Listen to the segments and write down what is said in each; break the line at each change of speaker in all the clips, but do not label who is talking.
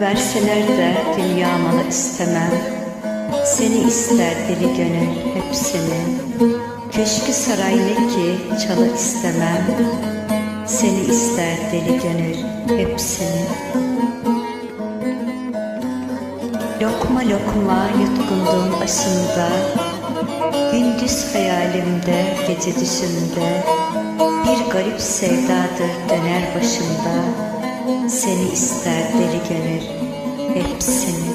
Verseler de dünya malı istemem. Seni ister deli gönül hepsini. Köşkü saray ne ki çalı istemem. Seni ister deli gönül hepsini. Lokma lokma yutkundum aşımda Gündüz hayalimde, gece düşümde Bir garip sevdadır döner başımda Seni ister deli gönül hepsini.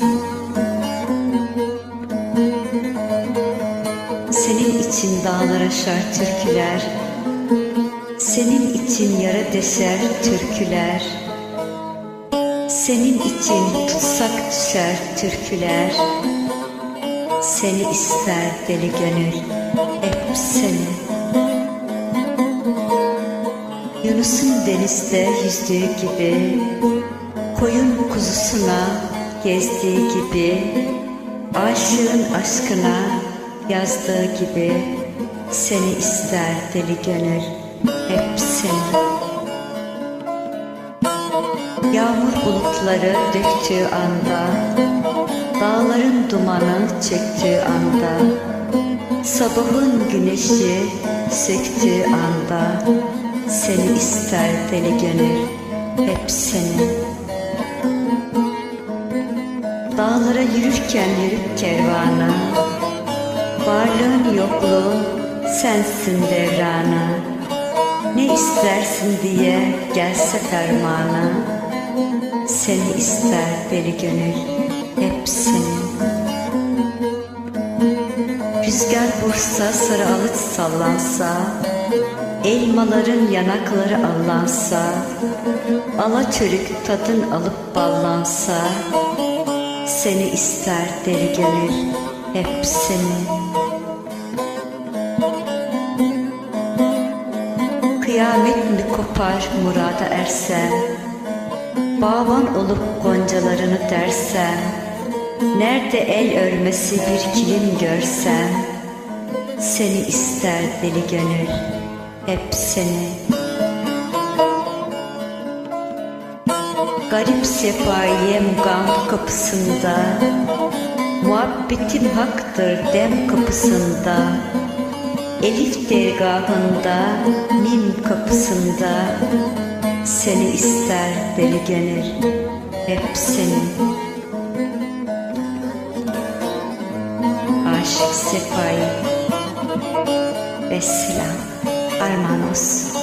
Senin için dağlar aşar türküler Senin için yara deşer türküler. Senin için tutsak düşer türküler Seni ister deli gönül hep seni Yunus'un denizde yüzdüğü gibi Koyun kuzusuna gezdiği gibi Aşığın aşkına yazdığı gibi Seni ister deli gönül hep seni. Yağmur bulutları döktüğü anda Dağların dumanı çöktüğü anda Sabahın güneşi söktüğü anda Seni ister deli gönül hep seni. Dağlara yürürken yürüp kervana. Varlığın yokluğun sensin devrana. Ne istersin diye gelse fermana. Seni ister deli gönül hep seni. Rüzgar vursa sarı alıç sallansa Elmaların yanakları allansa Alaçörük tadın alıp ballansa Seni ister deli gönül hep seni. Kıyamet mi kopar murada ersem Bavan olup goncalarını dersem Nerede el örmesi bir kilim görsem Seni ister deli gönül hep seni Garip sefahiye mugam kapısında Muhabbetim haktır dem kapısında. Elif dergahında Mim kapısında. Seni ister deli gönül hep seni Aşık Sefai Vesselam Arman palmados.